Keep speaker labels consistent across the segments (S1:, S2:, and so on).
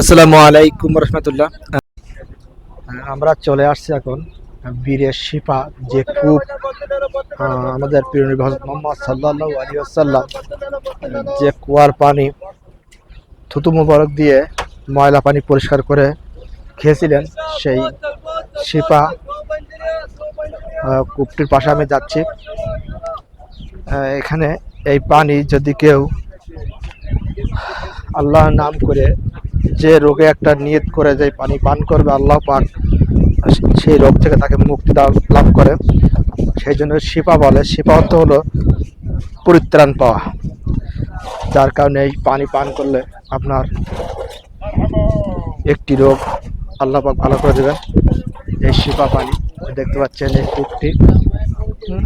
S1: আসসালামু আলাইকুম রহমতুল্লাহ। আমরা চলে আসছি এখন বীরের শিপা, যে কূপ আমাদের প্রিয় নবী মোহাম্মদ সাল্লাল্লাহু আলাইহি ওয়াসাল্লাম, যে কুয়ার পানি, থুতু মুবারক দিয়ে ময়লা পানি পরিষ্কার করে খেয়েছিলেন সেই শিপা কূপটির পাশে আমি যাচ্ছি। এখানে এই পানি যদি কেউ আল্লাহর নাম করে যে রোগে একটা নিয়ত করে যে পানি পান করবে, আল্লাহ পাক সেই রোগ থেকে তাকে মুক্তি লাভ করে। সেই জন্য শিপা বলে শিপা অর্থ হলো পরিত্রাণ পাওয়া। যার কারণে এই পানি পান করলে আপনার একটি রোগ আল্লাহ পাক ভালো করে দেবেন। এই শিপা পানি দেখতে পাচ্ছেন এই কূপটি হুম।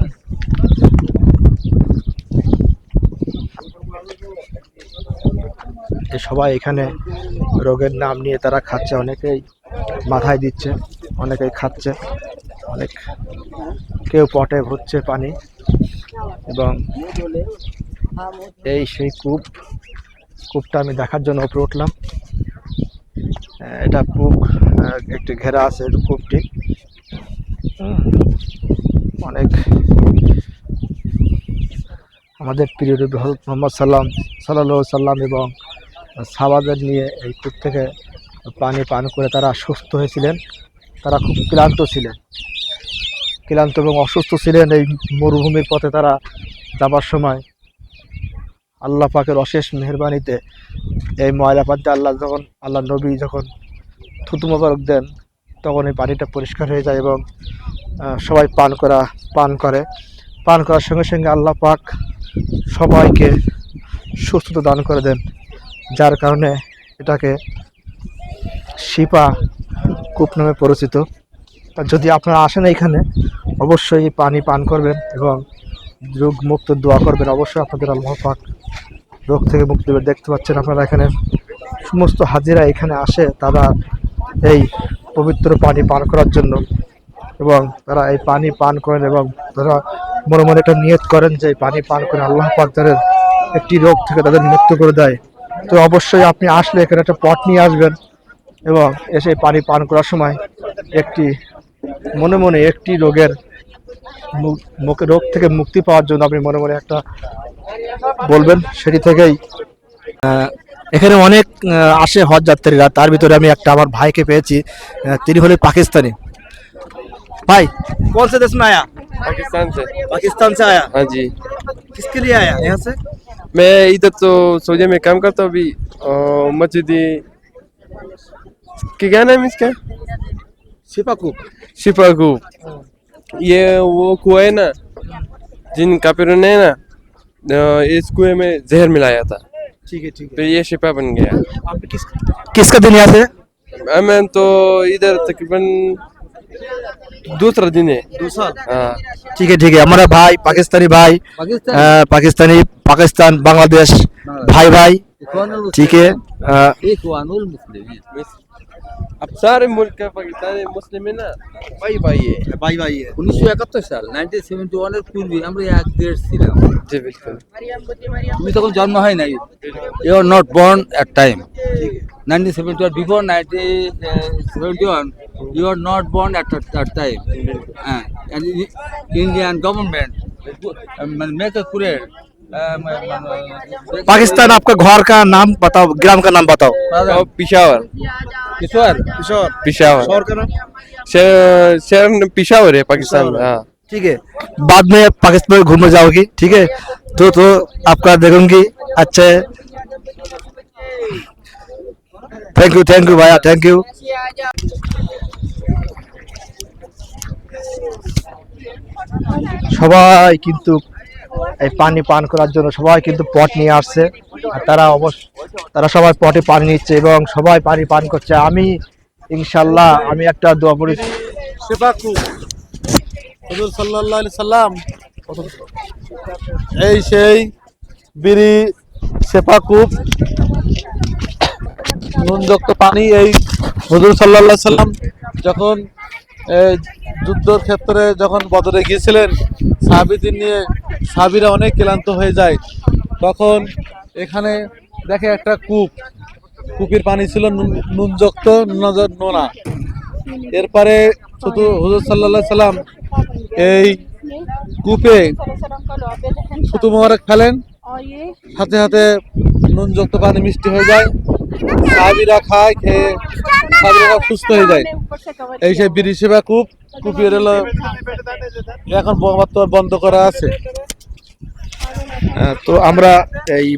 S1: যে সবাই এখানে রোগের নাম নিয়ে তারা খাচ্ছে, অনেকেই মাথায় দিচ্ছে, অনেকেই খাচ্ছে, অনেক কেউ পটে ভরছে পানি এবং এই সেই কূপ, কূপটা আমি দেখার জন্য উপরে উঠলাম। এটা কূপ একটি ঘেরা আছে কূপটি। অনেক আমাদের প্রিয় হযরত মোহাম্মদ সাল্লাম সাল্লাহ সাল্লাম এবং সাবাদের নিয়ে এই কূপ থেকে পানি পান করে তারা সুস্থ হয়েছিলেন। তারা খুব ক্লান্ত ছিলেন। ক্লান্ত এবং অসুস্থ ছিলেন এই মরুভূমির পথে তারা যাবার সময়। আল্লাহ পাকের অশেষ মেহরবানিতে এই ময়লা পানিতে আল্লাহ যখন, আল্লাহ নবী যখন থুতু মোবারক দেন, তখন এই পানিটা পরিষ্কার হয়ে যায় এবং সবাই পান করা, পান করে। পান করার সঙ্গে সঙ্গে আল্লাহ পাক সবাইকে সুস্থতা দান করে দেন। যার কারণে এটাকে শিপা কূপ নামে পরিচিত। যদি আপনারা আসেন এখানে অবশ্যই পানি পান করবেন এবং রোগ মুক্ত দোয়া করবেন। অবশ্যই আপনাদের আল্লাহ পাক রোগ থেকে মুক্তি দেবে। দেখতে পাচ্ছেন আপনারা এখানে সমস্ত হাজিরা এখানে আসে তারা এই পবিত্র পানি পান করার জন্য এবং তারা এই পানি পান করেন এবং তারা মনে মনে একটা নিয়ত করেন যে পানি পান করে আল্লাহ পাক তাদের একটি রোগ থেকে তাদের মুক্ত করে দেয়। তো অবশ্যই আপনি আসলে এখানে একটা পট নিয়ে আসবেন এবং এসে পানি পান করার সময় একটি মনে মনে একটি রোগের মু- মুখে রোগ থেকে মুক্তি পাওয়ার জন্য আপনি মনে মনে একটা বলবেন সেটি থেকেই আহ, এখানে অনেক আহ, আসে হজ যাত্রীরা তার ভিতরে আমি একটা আমার ভাইকে পেয়েছি আহ, তিনি হলেন পাকিস্তানি भाई कौन से देश में आया
S2: पाकिस्तान से
S1: पाकिस्तान से आया
S2: हाँ जी
S1: किसके लिए आया यहाँ से
S2: मैं इधर तो सऊदी में काम करता हूँ अभी और मस्जिदी। क्या क्या नाम इसका?
S1: सिपाकूप
S2: शिफा कूप ये वो कुआ है ना जिन कापिरों ने ना इस कुएँ में जहर मिलाया था।
S1: ठीक है ठीक है।
S2: तो ये शिपा बन गया।
S1: आपने किस किसका दिन यहाँ से
S2: मैं तो इधर तकरीबन दूसरा दिन है
S1: दूसरा
S2: हाँ
S1: ठीक है ठीक है हमारा भाई पाकिस्तानी भाई
S3: पाकिस्तान
S1: अ, पाकिस्तानी पाकिस्तान बांग्लादेश भाई भाई ठीक है अ,
S3: इखवानुल मुस्लिमीन
S2: अब सारे मुल्क का पाकिस्तान मुस्लिम है ना भाई भाई है
S1: भाई भाई है
S3: উনিশশো একাত্তর সাল নাইনটিন সেভেন্টি ওয়ানের পূর্বে আমরা এক দেশ ছিলাম
S2: जी बिल्कुल
S3: তুমি তখন জন্ম হয় নাই you are not born at time nineteen seventy one before nineteen seventy one you are not born at that, that time. Uh, and Indian government make a
S1: career. Pakistan आपका घर का नाम बताओ ग्राम का नाम बताओ।
S2: पिशावर।
S1: पिशावर
S2: पिशावर।
S1: पिशावर का नाम?
S2: शहर पिशावर है पाकिस्तान हाँ।
S1: ठीक है। बाद में पाकिस्तान में घूमने जाओगी ठीक है? तो तो आपका देखूँगी अच्छा है। थैंक यू थैंक यू भैया थैंक यू সবাই কিন্তু এই পানি পান করার জন্য সবাই কিন্তু পট নিয়ে আসছে। আর তারা অবশ্য তারা সবাই পটে পানি নিচ্ছে এবং সবাই পানি পান করছে। আমি ইনশাল্লাহ, আমি একটা দোয়া করি।
S4: সাল্লাম এই সেই বিড়ি সেপাকুপ নুনযুক্ত পানি এই হুজুর আলাইহি সাল্লাম যখন যুদ্ধর ক্ষেত্রে যখন বদরে গিয়েছিলেন, সাহাবিদের নিয়ে সাহাবিরা অনেক ক্লান্ত হয়ে যায়। তখন এখানে দেখে একটা কূপ, কূপের পানি ছিল নুন- নুনযুক্ত নজর নোনা। এরপরে শুধু হুজুর সাল্লাহ সাল্লাম এই কূপে শুধু মোবারক ফেলেন। সাথে সাথে নুনযুক্ত পানি মিষ্টি হয়ে যায়। সাহাবিরা খায়, খেয়ে সুস্থ হয়ে যায়। এই সেই বিড়ি সেবা কূপ কূপের হলো এখন বন্ধ করা আছে।
S1: তো আমরা এই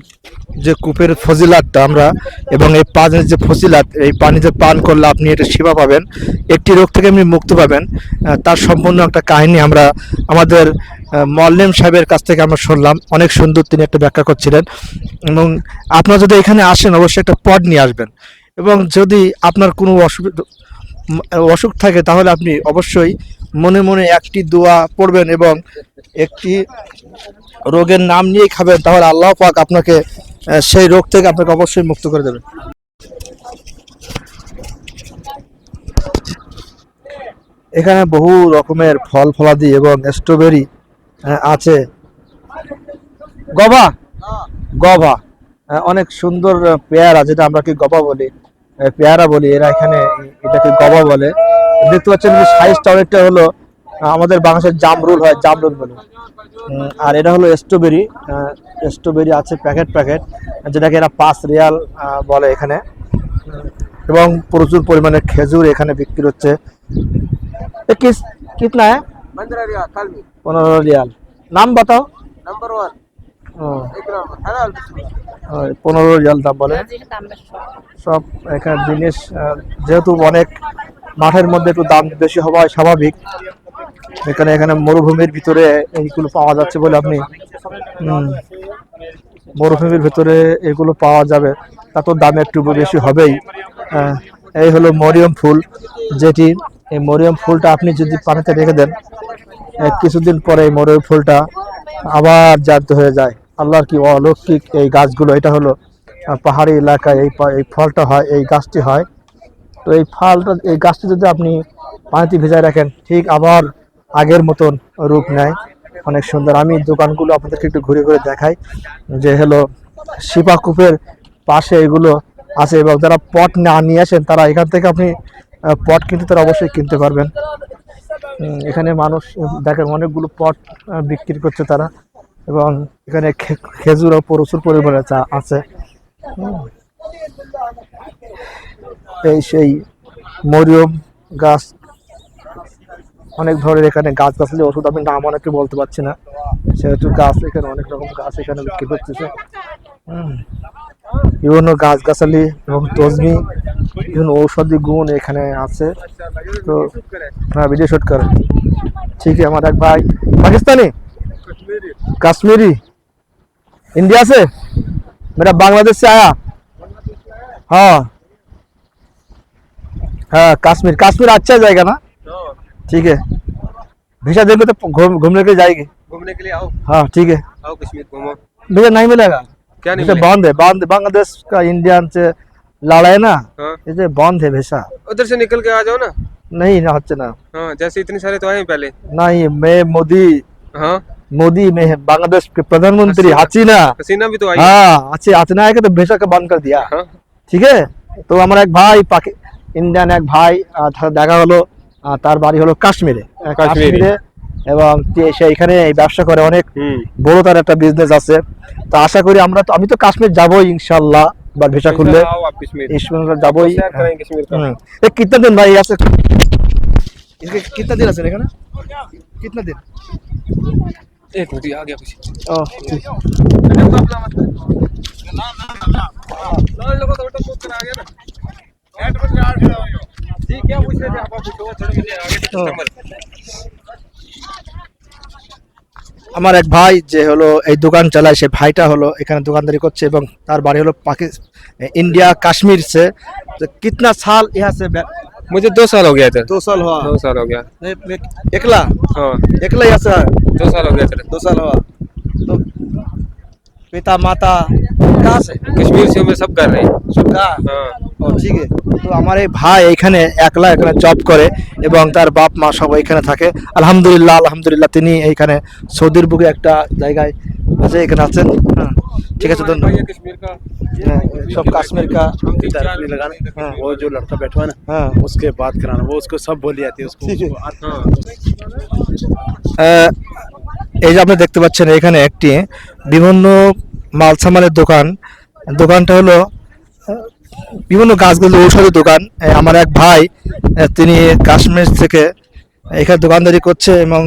S1: যে কূপের ফজিলাতটা আমরা এবং এই পানির যে ফজিলাত, এই পানিতে পান করলে আপনি এটা সেবা পাবেন, একটি রোগ থেকে আপনি মুক্তি পাবেন। তার সম্পূর্ণ একটা কাহিনী আমরা আমাদের মল্লিম সাহেবের কাছ থেকে আমরা শুনলাম। অনেক সুন্দর তিনি একটা ব্যাখ্যা করছিলেন। এবং আপনারা যদি এখানে আসেন, অবশ্যই একটা পড নিয়ে আসবেন। এবং যদি আপনার কোনো অসুবিধা অসুখ থাকে তাহলে আপনি অবশ্যই মনে মনে একটি দোয়া পড়বেন এবং একটি রোগের নাম নিয়েই খাবেন তাহলে আল্লাহ পাক আপনাকে সেই রোগ থেকে আপনাকে অবশ্যই মুক্ত করে দেবেন। এখানে বহু রকমের ফল ফলাদি এবং স্ট্রবেরি আছে। গভা? আহ, অনেক সুন্দর আহ, পেয়ারা যেটা আমরা কি গভা বলি আহ, পেয়ারা বলি এরা এখানে এটাকে গভা বলে দেখতে পাচ্ছেন যে সাইজটা অনেকটা হলো আহ, আমাদের বাংলাদেশের জামরুল হয় জামরুল বলে উম, আর এটা হলো স্ট্রবেরি স্ট্রবেরি আছে প্যাকেট প্যাকেট যেটাকে এরা পাঁচ রিয়াল আহ, বলে এখানে উম, এবং প্রচুর পরিমাণে খেজুর এখানে বিক্রি হচ্ছে এ কিস কিতনা है
S2: पंद्रह रियाल कल में
S1: পনেরো রিয়াল নাম বাতাও
S2: नंबर वन
S1: ও,
S2: एक हलाल
S1: ও, পনেরো রিয়াল দাম বলে। সব। এখানে জিনিস যেহেতু অনেক মাঠের মধ্যে একটু দাম বেশি হওয়া স্বাভাবিক এখানে এখানে মরুভূমির ভিতরে এইগুলো পাওয়া যাচ্ছে বলে আপনি মরুভূমির ভিতরে এগুলো পাওয়া যাবে তা তো দাম একটু বেশি হবেই। এই হলো মরিয়ম ফুল যেটি এই মরিয়ম ফুলটা আপনি যদি পানিতে রেখে দেন কিছুদিন পরে এই মরিয়ম ফুলটা আবার জাগ্রত হয়ে যায়। আল্লাহর কি অলৌকিক এই গাছগুলো, এটা হলো পাহাড়ি এলাকায় এই এই ফলটা হয়, এই গাছটি হয়। তো এই ফলটা, এই গাছটি যদি আপনি পানিতে ভিজায় রাখেন, ঠিক আবার আগের মতন রূপ নেয়। অনেক সুন্দর। আমি দোকানগুলো আপনাদেরকে একটু ঘুরে ঘুরে দেখাই। যে হলো, শিপা কূপের পাশে এগুলো আছে এবং যারা পট না নিয়ে আসেন, তারা এখান থেকে আপনি পট কিনতে, তারা অবশ্যই কিনতে পারবেন। এখানে মানুষ, দেখেন অনেকগুলো পট বিক্রি করছে তারা। এবং এখানে খেজুরও প্রচুর পরিমাণে চা আছে। এই সেই মরিয়ম গাছ, অনেক ধরনের এখানে গাছ গাছ ওষুধ আমি নাম অনেকে বলতে পারছি না। সেহেতু গাছ এখানে, অনেক রকম গাছ এখানে বিক্রি করতেছে। বিভিন্ন গাছ গাছালি এবং তজমি বিভিন্ন ঔষধি গুণ এখানে আছে। তো হ্যাঁ ভিডিও শ্যুট করেন। ঠিকই, আমার এক ভাই পাকিস্তানি। कश्मीरी। इंडिया से? मेरा बांग्लादेश से आया। हाँ। हाँ कश्मीर। कश्मीर अच्छा जाएगा ना? ठीक है। भैया देखो तो घूमने के लिए जाएगी।
S2: घूमने के लिए आओ।
S1: हाँ ठीक है।
S2: आओ कश्मीर घूमो।
S1: भैया नहीं मिलेगा?
S2: क्या नहीं मिलेगा?
S1: बंद है बंद। बांग्लादेश का इंडिया से लड़ा है ना?
S2: हाँ।
S1: इसे बंद है भीषा
S2: उधर से निकल के आ जाओ ना।
S1: नहीं ना अच्छा ना।
S2: हाँ जैसे इतने सारे तो आए पहले।
S1: नहीं मैं मोदी।
S2: हाँ।
S1: मोदी में है बांग्लादेश के प्रधानमंत्री
S2: हसीना।
S1: हासीना
S2: हसीना भी तो आई है
S1: हाँ अच्छी हासीना आके तो भेजा का बंद कर दिया
S2: हाँ
S1: ঠিক আছে তো আমার এক ভাই পাকি ইন্ডিয়ান এক ভাই আহ, তার দেখা হলো আহ, তার বাড়ি হলো কাশ্মীরে আহ,
S2: কাশ্মীরে।
S1: কাশ্মীরে এবং তে- সে এখানে এই ব্যবসা করে অনেক
S2: हम्म
S1: বড় তার একটা বিজনেস আছে তো আশা করি আমরা তো আমি তো কাশ্মীর যাবোই ইনশাল্লাহ বা ভিসা খুললে
S2: आओ आप कश्मीर
S1: ইনশাল্লাহ যাবোই
S2: शेयर करेंगे कश्मीर का
S1: হুম। এ কিতনা দিন আমার এক ভাই যে হলো এই দোকান চালায়, সে ভাইটা হলো এখানে দোকানদারি করছে এবং তার বাড়ি হলো পাকিস্তান ইন্ডিয়া, কাশ্মীর সে। কিতনা সাল ইহা সে
S2: मुझे दो साल हो गया इधर।
S1: दो साल हुआ।
S2: दो साल हो गया।
S1: एकला?
S2: हाँ।
S1: एकला या सर?
S2: दो साल हो गया इधर।
S1: दो साल हुआ। तो पिता माता कहाँ से?
S2: कश्मीर से मैं सब कर रहे हैं।
S1: सब कहाँ
S2: हाँ।
S1: ঠিক আছে তো আমার এই ভাই এখানে একলা এখানে জব করে এবং তার বাপ মা সব এখানে থাকে আলহামদুলিল্লাহ আলহামদুলিল্লাহ তিনি এইখানে সৌদির বুকে একটা জায়গায় আছে এখানে আছেন হ্যাঁ ঠিক আছে ধন্যবাদ হ্যাঁ, সব কাশ্মীর কা
S4: इधर नहीं लगाना
S1: हाँ।
S4: वो जो लड़का बैठा है ना
S1: হ্যাঁ
S4: उसके बात कराना वो उसको सब बोली आती है उसको
S1: ठीक है।
S4: उसको आता
S1: আহ, এই যে আপনি দেখতে পাচ্ছেন এখানে একটি বিভিন্ন মাল সামানের দোকান দোকানটা হলো আহ, বিভিন্ন গাছগুলো ঔষধের দোকান এই আমার এক ভাই আহ, তিনি কাশ্মীর থেকে এখানে দোকানদারি করছে এবং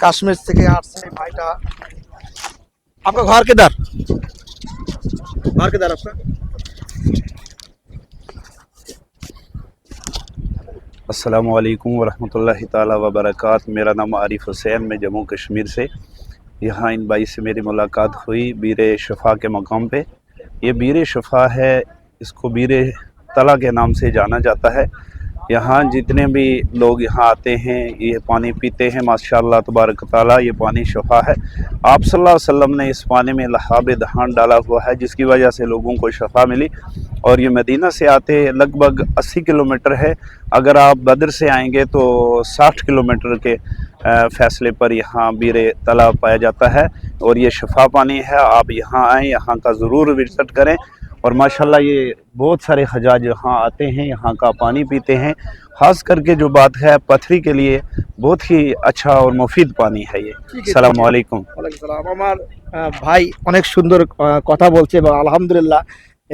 S1: কাশ্মীর থেকে আসছে এই ভাইটা আপনার ঘর কেদার ঘর কেদার আপনার
S5: अस्सलाम वालेकुम वरहमतुल्लाहि ताला व बरकात मेरा नाम आरिफ हुसैन मैं जम्मू कश्मीर से यहाँ इन भाई से मेरी मुलाकात हुई बीर शफ़ा के मकाम पे। ये बीर शफ़ा है, इसको बीर तला के नाम से जाना जाता है। यहाँ जितने भी लोग यहाँ आते हैं, ये पानी पीते हैं, माशाल्लाह तबारक ताला, ये पानी शफ़ा है। आप सल्लल्लाहु अलैहि वसल्लम ने इस पानी में लहाब दहान डाला हुआ है, जिसकी वजह से लोगों को शफ़ा मिली। और ये मदीना से आते लगभग 80 किलोमीटर है। अगर आप बदर से आएँगे तो 60 किलोमीटर के फैसले पर यहाँ बीर तालाब पाया जाता है और ये शफा पानी है आप यहाँ आएँ यहाँ का ज़रूर विज़िट करें और माशाल्लाह ये बहुत सारे हजाज यहाँ आते हैं यहाँ का पानी पीते हैं ख़ास करके जो बात है पथरी के लिए बहुत ही अच्छा और मुफीद पानी है ये सलाम वालेकुम
S1: ওয়ালাইকুম সালাম আমার আহ, ভাই অনেক সুন্দর আহ, কথা বলছে এবং আলহামদুলিল্লাহ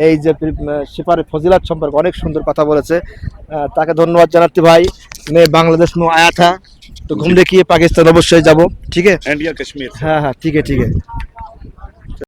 S1: এই যে সিফার ফজিলাত সম্পর্কে অনেক সুন্দর কথা বলেছে। তাকে ধন্যবাদ জানাচ্ছি ভাই। মেয়ে বাংলাদেশ নো আয়াথা। তো ঘুম দেখিয়ে পাকিস্তান অবশ্যই যাব
S5: ঠিক? আছে
S1: হ্যাঁ হ্যাঁ ঠিক আছে ঠিক। আছে